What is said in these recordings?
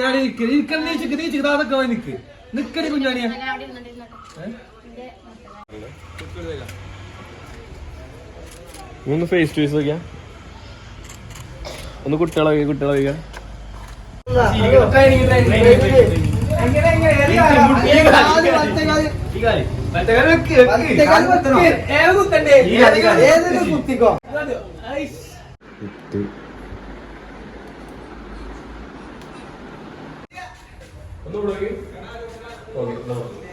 ഞാൻ ഇരിക്കണ വാ നിക്ക്. നിക്കടി കുഞ്ഞാണിയ. ഒന്ന് ഫേസ് ടു ഫേസ് നോക്കിയാ. ഒന്ന് കുട്ടികളെ കുട്ടികളെ നോക്കിയാ അപ്പോൾ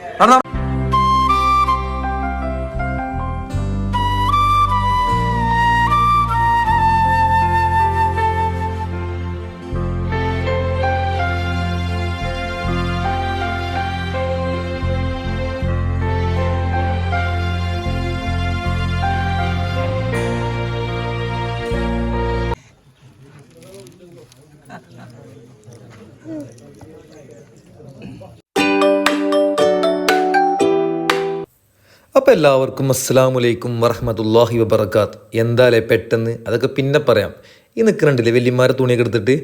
എല്ലാവർക്കും അസ്സാം വലൈക്കും വറഹമത്തല്ലാഹി വബർക്കാത്ത് എന്താലേ പെട്ടെന്ന്? അതൊക്കെ പിന്നെ പറയാം. ഈ നിൽക്കുന്നുണ്ടല്ലേ വലിയമാരെ തുണിയൊക്കെ എടുത്തിട്ട്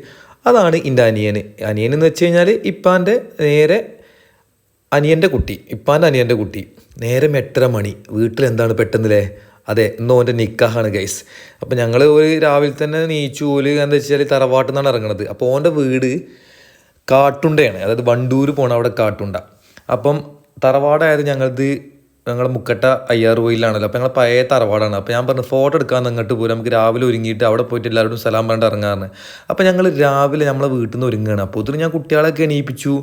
അതാണ് എന്റെ അനിയന്. അനിയൻ എന്ന് വെച്ച് കഴിഞ്ഞാൽ ഇപ്പാന്റെ നേരെ അനിയന്റെ കുട്ടി. ഇപ്പാന്റെ അനിയന്റെ കുട്ടി. നേരം എട്ടര മണി. വീട്ടിൽ എന്താണ് പെട്ടെന്നല്ലേ? അതെ ഇന്ന് ഓന്റെ നിക്കാഹാണ് ഗൈസ് അപ്പോൾ ഞങ്ങൾ ഒരു രാവിലെ തന്നെ നീച്ചു. പോൽ എന്താ വെച്ചാൽ തറവാട്ടിൽ നിന്നാണ് ഇറങ്ങണത്. അപ്പോൾ ഓന്റെ വീട് കാട്ടുണ്ടയാണ്. അതായത് വണ്ടൂർ പോകണം അവിടെ കാട്ടുണ്ട. അപ്പം തറവാടായത് ഞങ്ങളത് ഞങ്ങളെ മുക്കട്ട അയ്യാറ് കോയിലാണല്ലോ അപ്പോൾ ഞങ്ങൾ പഴയ തറവാടാണ്. അപ്പോൾ ഞാൻ പറഞ്ഞു ഫോട്ടോ എടുക്കാൻ അങ്ങോട്ട് പോലും നമുക്ക് രാവിലെ ഒരുങ്ങിയിട്ട് അവിടെ പോയിട്ട് എല്ലാവരോടും സലാം പറഞ്ഞിട്ട് ഇറങ്ങാറുണ്ട് അപ്പോൾ ഞങ്ങൾ രാവിലെ നമ്മളെ വീട്ടിൽ നിന്ന് ഒരുങ്ങുകയാണ് അപ്പോൾ ഇതിന് ഞാൻ കുട്ടികളൊക്കെ എണീപ്പിച്ചു.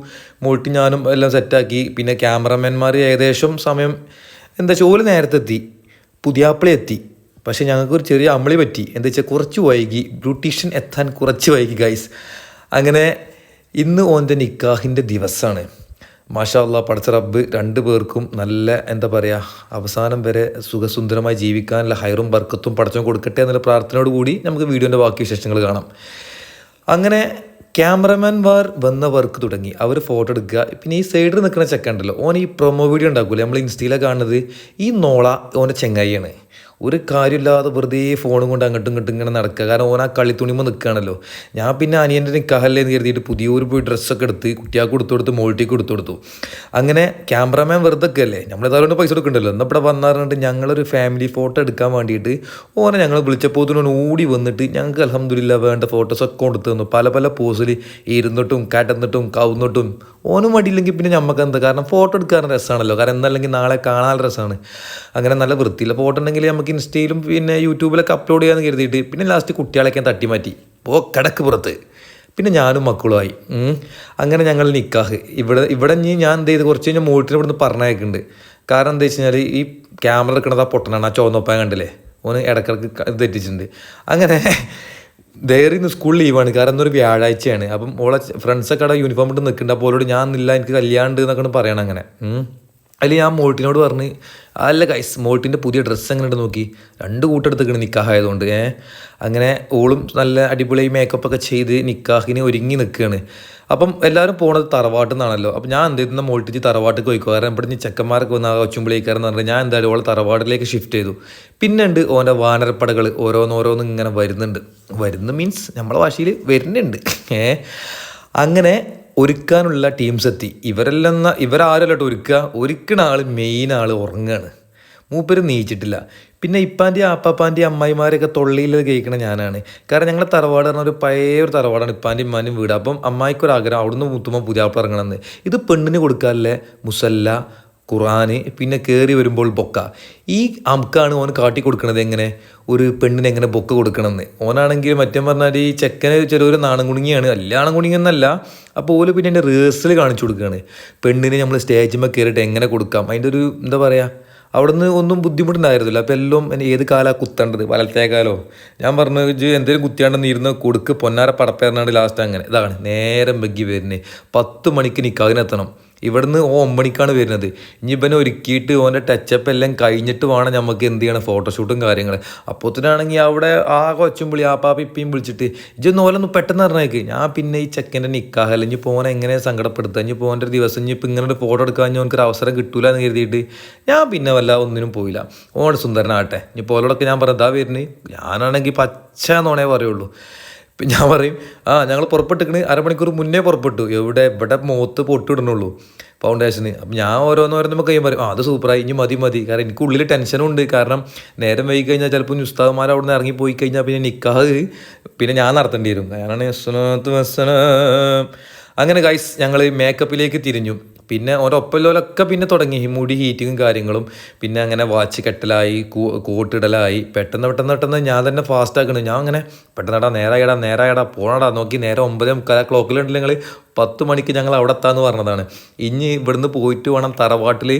മോട്ടി ഞാനും എല്ലാം സെറ്റാക്കി. പിന്നെ ക്യാമറമാൻമാർ ഏകദേശം സമയം എന്താ വെച്ചാൽ ഓൽ നേരത്തെ എത്തി പുതിയാപ്പിള എത്തി. പക്ഷേ ഞങ്ങൾക്കൊരു ചെറിയ അമളി പറ്റി. എന്താ വെച്ചാൽ കുറച്ച് വൈകി. ബ്യൂട്ടീഷ്യൻ എത്താൻ കുറച്ച് വൈകി ഗൈസ് അങ്ങനെ ഇന്ന് ഓന്റെ നിക്കാഹിന്റെ ദിവസമാണ് മാഷാ അള്ളാ പഠിച്ച റബ്ബ് രണ്ടു പേർക്കും നല്ല എന്താ പറയുക അവസാനം വരെ സുഖസുന്ദരമായി ജീവിക്കാനുള്ള ഹൈറും ബർക്കത്തും പഠിച്ചും കൊടുക്കട്ടെ എന്നുള്ള പ്രാർത്ഥനയോട് കൂടി നമുക്ക് വീഡിയോന്റെ ബാക്കി വിശേഷങ്ങൾ കാണാം. അങ്ങനെ ക്യാമറമാൻമാർ വന്ന വർക്ക് തുടങ്ങി. അവർ ഫോട്ടോ എടുക്കുക. പിന്നെ ഈ സൈഡിൽ നിൽക്കുന്ന ചെക്കുണ്ടല്ലോ ഓൻ ഈ പ്രൊമോ വീഡിയോ ഉണ്ടാക്കൂലേ? നമ്മൾ ഇൻസ്റ്റയിലാണ് കാണുന്നത്. ഈ നോള ഓന്റെ ചെങ്ങായിയാണ്. ഒരു കാര്യമില്ലാതെ വെറുതെ ഫോണും കൊണ്ട് അങ്ങോട്ടും ഇങ്ങോട്ടും ഇങ്ങനെ നടക്കുക. കാരണം ഓൻ ആ കളിത്തുണിമ നിൽക്കുകയാണല്ലോ ഞാൻ പിന്നെ അനിയന്റെ നിക്കാഹല്ലേ എന്ന് കരുതിയിട്ട് പുതിയൊരു പോയി ഡ്രസ്സൊക്കെ എടുത്ത് കുട്ടിയാൾക്ക് കൊടുത്തു കൊടുത്ത് മോൾട്ടിക്ക് കൊടുത്തു കൊടുത്തു. അങ്ങനെ ക്യാമറമാൻ വെറുതെ ഒക്കെ അല്ലേ നമ്മൾ ഏതായാലും പൈസ കൊടുക്കണ്ടല്ലോ. എന്നാൽ ഇവിടെ വന്നാറുണ്ട് ഞങ്ങളൊരു ഫാമിലി ഫോട്ടോ എടുക്കാൻ വേണ്ടിയിട്ട് ഓനെ ഞങ്ങൾ വിളിച്ചപ്പോൾ ഓടി വന്നിട്ട് ഞങ്ങൾക്ക് അലഹമ്മദില്ല വേണ്ട ഫോട്ടോസൊക്കെ കൊടുത്തു തന്നു. പല പല പോസിൽ ഇരുന്നിട്ടും കടന്നിട്ടും കവുന്നിട്ടും ഓനും മടിയില്ലെങ്കിൽ പിന്നെ നമുക്ക് എന്താ? കാരണം ഫോട്ടോ എടുക്കാൻ രസമാണല്ലോ കാരണം എന്നല്ലെങ്കിൽ നാളെ കാണാൻ രസമാണ് അങ്ങനെ നല്ല വൃത്തിയില്ല ഫോട്ടോ ഉണ്ടെങ്കിൽ നമുക്ക് ഇൻസ്റ്റയിലും പിന്നെ യൂട്യൂബിലൊക്കെ അപ്ലോഡ് ചെയ്യാമെന്ന് കരുതിയിട്ട് പിന്നെ ലാസ്റ്റ് കുട്ടികളൊക്കെ തട്ടി മാറ്റി. പോ കിടക്ക് പുറത്ത്. പിന്നെ ഞാനും മക്കളുമായി. അങ്ങനെ ഞങ്ങൾ നിൽക്കാഹ് ഇവിടെ ഇവിടെ ഇനി ഞാൻ എന്ത് ചെയ്ത് കുറച്ച് കഴിഞ്ഞാൽ മോട്ടിനെ ഇവിടുന്ന് പറഞ്ഞേക്കുന്നുണ്ട് കാരണം എന്താ വെച്ച് കഴിഞ്ഞാൽ ഈ ക്യാമറ എടുക്കണത് ആ പൊട്ടനാണ് ആ ചുവന്നൊപ്പാൻ കണ്ടില്ലേ? ഓന് ഇടക്കിടക്ക് തെറ്റിച്ചിട്ടുണ്ട്. അങ്ങനെ ധൈര്യം ഇന്ന് സ്കൂൾ ലീവാണ് കാരണം ഇന്നൊരു വ്യാഴാഴ്ചയാണ്. അപ്പം ഓളെ ഫ്രണ്ട്സൊക്കെ അവിടെ യൂണിഫോം ഇട്ട് നിൽക്കുന്നുണ്ട് അപ്പോൾ ഓളോട് ഞാൻ നിന്നില്ല എനിക്ക് കല്യാണം ഉണ്ട് എന്നൊക്കെ പറയണം അങ്ങനെ. അതിൽ ഞാൻ മോട്ടിനോട് പറഞ്ഞ് അല്ല ഗൈസ് മോട്ടിന്റെ പുതിയ ഡ്രസ്സ് എങ്ങനെ നോക്കി. രണ്ട് കൂട്ടെടുത്തേക്കാണ് നിക്കാഹായതുകൊണ്ട്. ഏ അങ്ങനെ ഓളും നല്ല അടിപൊളി മേക്കപ്പ് ഒക്കെ ചെയ്ത് നിക്കാഹിന് ഒരുങ്ങി നിൽക്കുകയാണ് അപ്പം എല്ലാവരും പോണത് തറവാട്ടിൽ നിന്നാണല്ലോ. അപ്പം ഞാൻ എന്ത് ചെയ്യുന്ന മോൾട്ടിച്ച് തറവാട്ടിൽ പോയിക്കോ. കാരണം ഇവിടെ നിന്ന് ചെക്കന്മാരൊക്കെ വന്ന ഒച്ചുമ്പളേക്കാരെന്ന് പറഞ്ഞാൽ ഞാൻ എന്തായാലും ഓളെ തറവാട്ടിലേക്ക് ഷിഫ്റ്റ് ചെയ്തു. പിന്നെ ഉണ്ട് ഓന്റെ വാനരപ്പടകൾ ഓരോന്നോരോന്ന് ഇങ്ങനെ വരുന്നുണ്ട്. വരുന്നു മീൻസ് നമ്മളെ ഭാഷയിൽ വരുന്നുണ്ട്. ഏ അങ്ങനെ ഒരുക്കാനുള്ള ടീംസ് എത്തി. ഇവരെല്ലാം ന- ഇവരാരല്ല കേട്ടോ ഒരുക്കുക ഒരുക്കണ ആൾ മെയിൻ ആൾ ഉറങ്ങാണ്. മൂപ്പര് നീച്ചിട്ടില്ല. പിന്നെ ഇപ്പാന്റെയും ആപ്പാപ്പാന്റെ അമ്മായിമാരൊക്കെ തൊള്ളിയിൽ കേൾക്കണ ഞാനാണ്. കാരണം ഞങ്ങളുടെ തറവാട് പറഞ്ഞ ഒരു പഴയ ഒരു തറവാടാണ് ഇപ്പാന്റെയും ഇമ്മാന്റെയും വീട്. അപ്പം അമ്മായിക്കൊരാഗ്രഹം അവിടുന്ന് മുത്തുമ്പോൾ പുതിയാപ്പിള ഇറങ്ങണമെന്ന്. ഇത് പെണ്ണിന് കൊടുക്കാറില്ലേ? മുസല്ല ഖുറാന് പിന്നെ കയറി വരുമ്പോൾ ബൊക്ക. ഈ അമുക്കാണ് ഓൻ കാട്ടി കൊടുക്കണത് എങ്ങനെ? ഒരു പെണ്ണിന് എങ്ങനെ ബൊക്ക കൊടുക്കണമെന്ന് ഓനാണെങ്കിൽ മറ്റേ പറഞ്ഞാൽ ഈ ചെക്കന് ചെറിയൊരു നാണം കുണുങ്ങിയാണ് കല്യാണം കുണുങ്ങിയെന്നല്ല അപ്പോൾ ഓൽ പിന്നെ എന്റെ റിഹേഴ്സൽ കാണിച്ചു കൊടുക്കുകയാണ് പെണ്ണിന് നമ്മൾ സ്റ്റേജിന്മേൽ കയറിയിട്ട് എങ്ങനെ കൊടുക്കാം? അതിന്റെ ഒരു എന്താ പറയുക അവിടുന്ന് ഒന്നും ബുദ്ധിമുട്ടുണ്ടായിരുന്നില്ല. അപ്പോൾ എല്ലാം ഏത് കാലാണ് കുത്തേണ്ടത്? വലത്തേ കാലോ ഞാൻ പറഞ്ഞു എന്തെങ്കിലും കുത്തിയാണ്ടെന്ന് ഇരുന്ന് കൊടുക്ക്. പൊന്നാര പടപ്പേറിനാണ്ട് ലാസ്റ്റ് അങ്ങനെ. ഇതാണ് നേരം വെക്കി വരുന്നത്. പത്ത് മണിക്ക് നിൽക്കാതിനെത്തണം ഇവിടുന്ന് ഓ ഒമ്പണിക്കാണ് വരുന്നത്. ഇനി ഇവനെ ഒരുക്കിയിട്ട് ഓന്റെ ടച്ചപ്പ് എല്ലാം കഴിഞ്ഞിട്ട് വേണം നമുക്ക് എന്ത് ചെയ്യണം ഫോട്ടോഷൂട്ടും കാര്യങ്ങൾ അപ്പോത്തിനാണെങ്കിൽ അവിടെ ആ കൊച്ചും വിളി ആ പാപ്പ ഇപ്പം വിളിച്ചിട്ട് ഇജൊന്ന് ഓലൊന്ന് പെട്ടെന്ന് പറഞ്ഞേക്ക്. ഞാൻ പിന്നെ ഈ ചെക്കന്റെ നിക്കാഹല്ല ഇനി പോകാൻ എങ്ങനെ സങ്കടപ്പെടുത്തുക ഇനി പോകേണ്ട ഒരു ദിവസം ഇനി ഇപ്പം ഇങ്ങനെ ഒരു ഫോട്ടോ എടുക്കാൻ ഞാൻ ഒരു അവസരം കിട്ടൂല എന്ന് കരുതിയിട്ട് ഞാൻ പിന്നെ വല്ല ഒന്നിനും പോയില്ല. ഓൺ സുന്ദരനാട്ടെ ഇനി പോലോടൊക്കെ ഞാൻ പറഞ്ഞതാ വരുന്നത് ഞാനാണെങ്കിൽ പച്ച എന്നോണേ പറയുള്ളൂ. ഇപ്പം ഞാൻ പറയും ആ ഞങ്ങൾ പുറപ്പെട്ടിക്കണ് അരമണിക്കൂർ മുന്നേ പുറപ്പെട്ടു. എവിടെ? ഇവിടെ മുഖത്ത് പൊട്ടിടണുള്ളൂ ഫൗണ്ടേഷന് അപ്പം ഞാൻ ഓരോന്ന് ഓരോന്ന് കഴിയും പറയും ആ അത് സൂപ്പറായി ഇനി മതി മതി. കാരണം എനിക്ക് ഉള്ളിൽ ടെൻഷനും ഉണ്ട്. കാരണം നേരം വൈകി കഴിഞ്ഞാൽ ചിലപ്പോൾ ഉസ്താദ്മാർ അവിടെ നിന്ന് ഇറങ്ങിപ്പോയി കഴിഞ്ഞാൽ പിന്നെ നിക്കാഹ് പിന്നെ ഞാൻ നടത്തേണ്ടി വരും. വസ്സലാം. അങ്ങനെ ഗൈസ് ഞങ്ങൾ മേക്കപ്പിലേക്ക് തിരിഞ്ഞു. പിന്നെ ഓരൊപ്പല്ലോലൊക്കെ പിന്നെ തുടങ്ങി. മുടി ഹീറ്റിങ്ങും കാര്യങ്ങളും. പിന്നെ അങ്ങനെ വാച്ച് കെട്ടലായി കൂട്ടിടലായി. പെട്ടെന്ന് പെട്ടെന്ന് പെട്ടെന്ന് ഞാൻ തന്നെ ഫാസ്റ്റ് ഞാൻ അങ്ങനെ പെട്ടെന്നടാ നേരായടാ നേരായടാ പോണടാ. നോക്കി നേരെ ഒമ്പത് മുക്കാൽ ക്ലോക്കിലുണ്ടെങ്കിൽ ഞങ്ങൾ പത്ത് മണിക്ക് ഞങ്ങൾ അവിടെ എത്താന്ന് പറഞ്ഞതാണ്. ഇനി ഇവിടുന്ന് പോയിട്ട് വേണം തറവാട്ടിൽ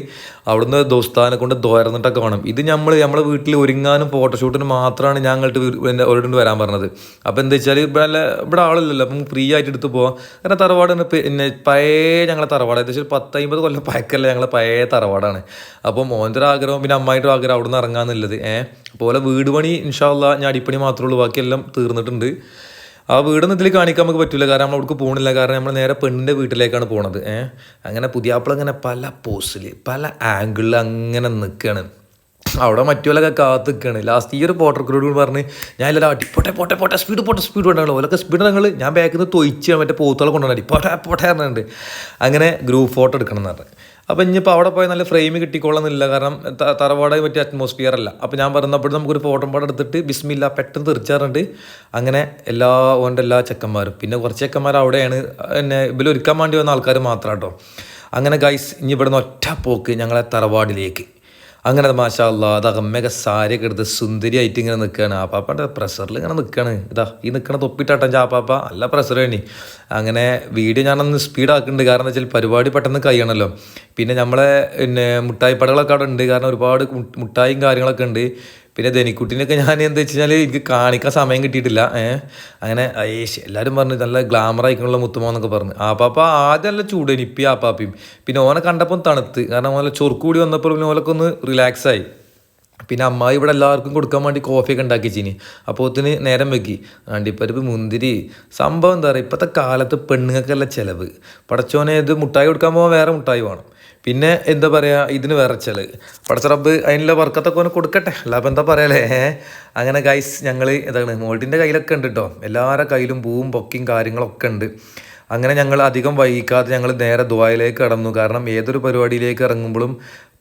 അവിടുന്ന് ദോസ്താനെ കൊണ്ട് തോരന്നിട്ടൊക്കെ വേണം. ഇത് നമ്മൾ നമ്മുടെ വീട്ടിൽ ഒരുങ്ങാനും ഫോട്ടോഷൂട്ടിനും മാത്രമാണ് ഞങ്ങൾക്ക് ഒരിടണ്ട് വരാൻ പറഞ്ഞത്. അപ്പോൾ എന്താ വെച്ചാൽ ഇവിടെ ഇവിടെ ആളില്ലല്ലോ. അപ്പം ഫ്രീ ആയിട്ട് എടുത്ത് പോവാം. കാരണം തറവാട് പിന്നെ പഴയ ഞങ്ങളെ തറവാട്. ഏകദേശം പത്ത് അമ്പത് കൊല്ലം പഴക്കല്ല ഞങ്ങളെ പഴയ തറവാടാണ്. അപ്പോൾ മോന്റെ ഒരു ആഗ്രഹം പിന്നെ അമ്മായിട്ട് ആഗ്രഹം അവിടെ നിന്ന് ഇറങ്ങാന്നുള്ളത് ഏഹ് അതുപോലെ വീട് പണി ഇൻഷാല്ല ഞാൻ അടിപ്പണി മാത്രമേ ഉള്ളൂ. ബാക്കിയെല്ലാം തീർന്നിട്ടുണ്ട്. ആ വീടൊന്നും ഇതിൽ കാണിക്കാൻ നമുക്ക് പറ്റില്ല കാരണം നമ്മൾ അവിടേക്ക് പോകണില്ല കാരണം നമ്മൾ നേരെ പെണ്ണിന്റെ വീട്ടിലേക്കാണ് പോണത്. ഏഹ് അങ്ങനെ പുതിയാപ്പിള അങ്ങനെ പല പോസിൽ പല ആംഗിളിൽ അങ്ങനെ നിൽക്കുകയാണ് അവിടെ മറ്റുള്ളൊക്കെ കാത്ത് നിൽക്കുകയാണ് ലാസ്റ്റ് ഈ ഒരു പോട്ടർ ക്രൂഡ് പറഞ്ഞ് ഞാൻ എല്ലാവരും അടി പോട്ടെ പോട്ടെ സ്പീഡ് പോട്ടെ സ്പീഡ് കൊണ്ടാണല്ലോ ഓലൊക്കെ സ്പീഡ് ഞങ്ങൾ ഞാൻ ബാക്കിൽ നിന്ന് തൊയിച്ച് മറ്റേ പോത്തുകളെ കൊണ്ടുവന്നാൽ അടിപ്പോട്ടെ പോട്ടെ പറഞ്ഞിട്ടുണ്ട് അങ്ങനെ ഗ്രൂപ്പ് ഫോട്ടോ എടുക്കണം എന്ന് പറഞ്ഞു. അപ്പം ഇനിയിപ്പോൾ അവിടെ പോയി നല്ല ഫ്രെയിം കിട്ടിക്കൊള്ളുന്നില്ല കാരണം തറവാടായി തറവാട് പറ്റിയ അറ്റ്മോസ്ഫിയർ അല്ല. അപ്പോൾ ഞാൻ പറഞ്ഞപ്പോൾ നമുക്കൊരു ഫോട്ടോ പാടം എടുത്തിട്ട് ബിസ്മില്ല പെട്ടെന്ന് തെറിച്ചാറുണ്ട് അങ്ങനെ എല്ലാ ഓന്റെ എല്ലാ ചെക്കന്മാരും. പിന്നെ കുറച്ച് ചെക്കന്മാർ അവിടെയാണ് എന്നെ ഇതിൽ ഒരുക്കാൻ വേണ്ടി വന്ന ആൾക്കാർ മാത്രം കേട്ടോ അങ്ങനെ ഗൈസ് ഇനി ഇവിടുന്ന് ഒറ്റ പോക്ക് ഞങ്ങളെ തറവാടിലേക്ക്. അങ്ങനെ മാഷാ അല്ലാ അത് അമ്മയൊക്കെ സാരിയൊക്കെ എടുത്ത് സുന്ദരിയായിട്ട് ഇങ്ങനെ നിൽക്കുകയാണ് ആപ്പാപ്പന്റെ പ്രഷറിൽ ഇങ്ങനെ നിൽക്കുകയാണ് ഇതാ ഈ നിൽക്കണ തൊപ്പിട്ടാട്ടൻ ആപ്പാപ്പ അല്ല പ്രഷർ വേണി അങ്ങനെ വീഡിയോ ഞാനൊന്ന് സ്പീഡാക്കുന്നുണ്ട് കാരണം വെച്ചാൽ പരിപാടി പെട്ടെന്ന് കഴിയണമല്ലോ പിന്നെ നമ്മളെ പിന്നെ മുട്ടായി പടകളൊക്കെ അവിടെ ഉണ്ട്. കാരണം ഒരുപാട് മുട്ടായും കാര്യങ്ങളൊക്കെ ഉണ്ട്. പിന്നെ ധനിക്കുട്ടിനൊക്കെ ഞാൻ എന്താ വെച്ച് കഴിഞ്ഞാൽ എനിക്ക് കാണിക്കാൻ സമയം കിട്ടിയിട്ടില്ല. ഏഹ് അങ്ങനെ ഏഷ് എല്ലാവരും പറഞ്ഞു നല്ല ഗ്ലാമർ ആയിക്കുള്ള മുത്തുമോന്നൊക്കെ പറഞ്ഞു. ആപ്പാപ്പ ആദ്യം നല്ല ചൂടേനി ഇപ്പം ആപ്പാപ്പയും പിന്നെ ഓനെ കണ്ടപ്പം തണുത്ത്. കാരണം ഓനെ ചൊറുക്ക് കൂടി വന്നപ്പോൾ പിന്നെ ഓലൊക്കെ ഒന്ന് റിലാക്സ് ആയി. പിന്നെ അമ്മായി ഇവിടെ എല്ലാവർക്കും കൊടുക്കാൻ വേണ്ടി കോഫിയൊക്കെ ഉണ്ടാക്കി ചീനി അപ്പോൾ ഒത്തിന് നേരം വെക്കി അണ്ടിപ്പരിപ്പ് മുന്തിരി. സംഭവം എന്താ പറയുക ഇപ്പോഴത്തെ കാലത്ത് പെണ്ണുങ്ങൾക്കല്ല ചിലവ്. പടച്ചോനെ ഇത് മുട്ടായി കൊടുക്കാൻ പോകാൻ വേറെ മുട്ടായി വേണം. പിന്നെ എന്താ പറയുക ഇതിന് വിറച്ചൽ പടച്ച റബ്ബ് അതിനുള്ള വർക്കത്തൊക്കെ ഒന്ന് കൊടുക്കട്ടെ. അല്ല അപ്പം എന്താ പറയാലേ? അങ്ങനെ ഗൈസ് ഞങ്ങൾ എന്താണ് മോൾട്ടിന്റെ കയ്യിലൊക്കെ ഉണ്ട് കേട്ടോ എല്ലാവരുടെ കയ്യിലും പൂവും പൊക്കിയും കാര്യങ്ങളൊക്കെ ഉണ്ട്. അങ്ങനെ ഞങ്ങൾ അധികം വൈകാതെ ഞങ്ങൾ നേരെ ദുബായിലേക്ക് കടന്നു. കാരണം ഏതൊരു പരിപാടിയിലേക്ക് ഇറങ്ങുമ്പോഴും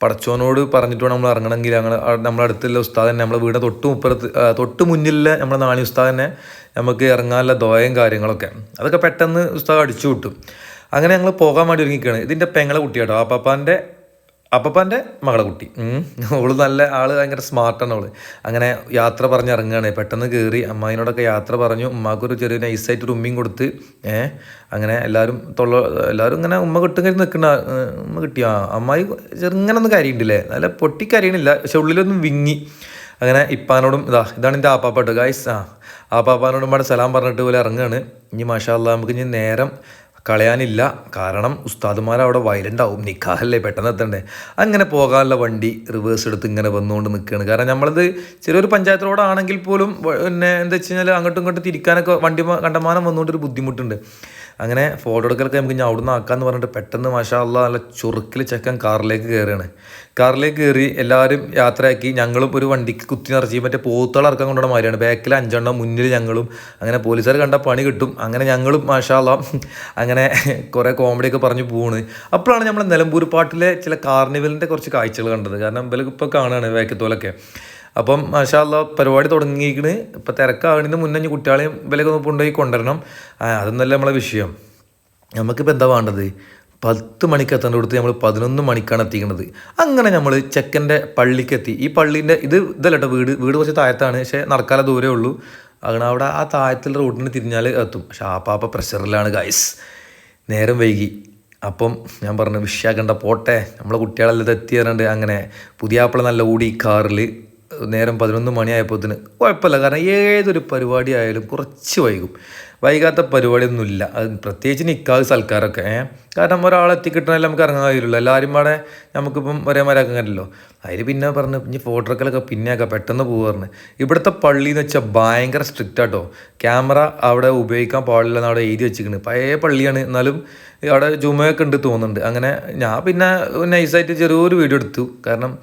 പടച്ചോനോട് പറഞ്ഞിട്ട് നമ്മൾ ഇറങ്ങണമെങ്കിൽ. ഞങ്ങൾ നമ്മുടെ അടുത്തുള്ള ഉസ്താദ് തന്നെ നമ്മളെ വീടിന്റെ തൊട്ട് മുപ്പുറത്ത് തൊട്ട് മുന്നിലുള്ള നമ്മളെ നാണി ഉസ്താദ് തന്നെ നമുക്ക് ഇറങ്ങാനുള്ള ദോയം കാര്യങ്ങളൊക്കെ. അതൊക്കെ പെട്ടെന്ന് ഉസ്താദ് അടിച്ചു വിട്ടും അങ്ങനെ ഞങ്ങൾ പോകാൻ വേണ്ടി ഒരുങ്ങിക്കുകയാണ് ഇതിന്റെ പെങ്ങളെ കുട്ടിയാട്ടോ. കേട്ടോ പപ്പാന്റെ അപ്പപ്പാന്റെ മകളെ കുട്ടി. അവൾ നല്ല ആൾ ഭയങ്കര സ്മാർട്ടാണ് അവൾ അങ്ങനെ യാത്ര പറഞ്ഞ് ഇറങ്ങുകയാണ് പെട്ടെന്ന് കയറി അമ്മായിനോടൊക്കെ യാത്ര പറഞ്ഞു. ഉമ്മാക്കൊരു ചെറിയ നൈസായിട്ട് ഒരു ഉമ്മയും കൊടുത്ത് ഏഹ് അങ്ങനെ എല്ലാവരും തൊള്ള എല്ലാവരും ഇങ്ങനെ ഉമ്മ കിട്ടും കഴിഞ്ഞ് നിൽക്കണ ഉമ്മ കിട്ടിയ? അമ്മായി ചെറുങ്ങനെ ഒന്നും നല്ല പൊട്ടി കരിയണില്ല. പക്ഷെ ഉള്ളിലൊന്നും വിങ്ങി. അങ്ങനെ ഇപ്പാനോടും ഇതാ ഇതാണ് എന്റെ ആപ്പാപ്പാട്ട്. ഗായ്സ് ആ ആപ്പാപ്പാനോടും ഇവിടെ സലാം പറഞ്ഞിട്ട് പോലെ ഇറങ്ങുകയാണ് ഇനി മാഷാ അല്ലാ നമുക്ക് ഇനി നേരം കളയാനില്ല. കാരണം ഉസ്താദുമാർ അവിടെ വയലന്റ് ആവും നിക്കാഹല്ലേ പെട്ടെന്ന് എത്തണ്ടേ. അങ്ങനെ പോകാനുള്ള വണ്ടി റിവേഴ്സ് എടുത്ത് ഇങ്ങനെ വന്നുകൊണ്ട് നിൽക്കുകയാണ് കാരണം നമ്മളത് ചെറിയൊരു പഞ്ചായത്ത് റോഡാണെങ്കിൽ പോലും പിന്നെ എന്താ വെച്ച് കഴിഞ്ഞാൽ അങ്ങോട്ടും ഇങ്ങോട്ടും തിരിക്കാനൊക്കെ വണ്ടി കണ്ടമാനം വന്നുകൊണ്ട് ഒരു ബുദ്ധിമുട്ടുണ്ട്. അങ്ങനെ ഫോട്ടോ എടുക്കലൊക്കെ നമുക്ക് ഇനി അവിടുന്ന് ആക്കാന്ന് പറഞ്ഞിട്ട് പെട്ടെന്ന് മാഷാ അല്ലാ നല്ല ചുറുക്കിൽ ചെക്കൻ കാറിലേക്ക് കയറുകയാണ് കാറിലേക്ക് കയറി എല്ലാവരും യാത്രയാക്കി. ഞങ്ങളും ഒരു വണ്ടിക്ക് കുത്തി നിറച്ച് മറ്റേ പോത്തുകൾ ഇറക്കാൻ കൊണ്ടുവന്ന മാതിരിയാണ്. ബാക്കിൽ അഞ്ചെണ്ണം മുന്നിൽ ഞങ്ങളും. അങ്ങനെ പോലീസുകാർ കണ്ട പണി കിട്ടും. അങ്ങനെ ഞങ്ങളും മാഷാല്ല അങ്ങനെ കുറേ കോമഡിയൊക്കെ പറഞ്ഞു പോകുന്നത് അപ്പോഴാണ് നമ്മൾ നിലമ്പൂർ പാട്ടിലെ ചില കാർണിവലിന്റെ കുറച്ച് കാഴ്ചകൾ കണ്ടത്. കാരണം ഇവലൊക്കെ ഇപ്പോൾ കാണുകയാണ് വേക്കത്തോലൊക്കെ. അപ്പം മാഷാല്ല പരിപാടി തുടങ്ങിയിരിക്കണ് ഇപ്പം തിരക്കാകണതിന് മുന്നേ കുട്ടികളെയും വിലക്ക് കൊണ്ടുപോയി കൊണ്ടുവരണം. അതൊന്നല്ല നമ്മളെ വിഷയം. നമുക്കിപ്പോൾ എന്താ വേണ്ടത്? പത്ത് മണിക്ക് എത്തേണ്ട കൊടുത്ത് നമ്മൾ പതിനൊന്ന് മണിക്കാണ് എത്തിക്കുന്നത് അങ്ങനെ നമ്മൾ ചെക്കന്റെ പള്ളിക്ക് എത്തി ഈ പള്ളീന്റെ ഇത് ഇതല്ല കേട്ടോ വീട്. വീട് കുറച്ച് താഴത്താണ്. പക്ഷേ നടക്കാല ദൂരേ ഉള്ളൂ. അങ്ങനെ അവിടെ ആ താഴത്തുള്ള റൂട്ടിന് തിരിഞ്ഞാൽ എത്തും. പക്ഷെ ആ പാപ്പ പ്രഷറിലാണ് ഗൈസ് നേരം വൈകി. അപ്പം ഞാൻ പറഞ്ഞു വിഷയാക്കണ്ട പോട്ടെ. നമ്മളെ കുട്ടികളെല്ലാം ഇത് എത്തിയതുകൊണ്ട് അങ്ങനെ പുതിയ ആപ്പിള നല്ല ഓടി കാറിൽ നേരം പതിനൊന്ന് മണിയായപ്പോത്തിന് കുഴപ്പമില്ല. കാരണം ഏതൊരു പരിപാടി ആയാലും കുറച്ച് വൈകും. വൈകാത്ത പരിപാടിയൊന്നുമില്ല. അത് പ്രത്യേകിച്ച് നിൽക്കാതെ സൽക്കാരമൊക്കെ ഏഹ് കാരണം ഒരാളെ എത്തിക്കിട്ടണമല്ലോ നമുക്ക് ഇറങ്ങാൻ കഴിയില്ലല്ലോ എല്ലാവരും പാടെ നമുക്കിപ്പം ഒരേ ഒരേമാരെ ആക്കാനല്ലോ അതിൽ പിന്നെ പറഞ്ഞ് ഇനി ഫോട്ടോ പിന്നെയൊക്കെ പെട്ടെന്ന് പോകാറുണ്ട് ഇവിടുത്തെ പള്ളി എന്ന് വെച്ചാൽ ഭയങ്കര സ്ട്രിക്റ്റ് ആട്ടോ. ക്യാമറ അവിടെ ഉപയോഗിക്കാൻ പാടില്ലെന്ന് അവിടെ എഴുതി വെച്ചിരിക്കുന്നത് പഴയ പള്ളിയാണ്. എന്നാലും അവിടെ ജുമയൊക്കെ ഉണ്ട് തോന്നുന്നുണ്ട്. അങ്ങനെ ഞാൻ പിന്നെ നൈസായിട്ട് ചെറിയൊരു വീഡിയോ എടുത്തു. കാരണം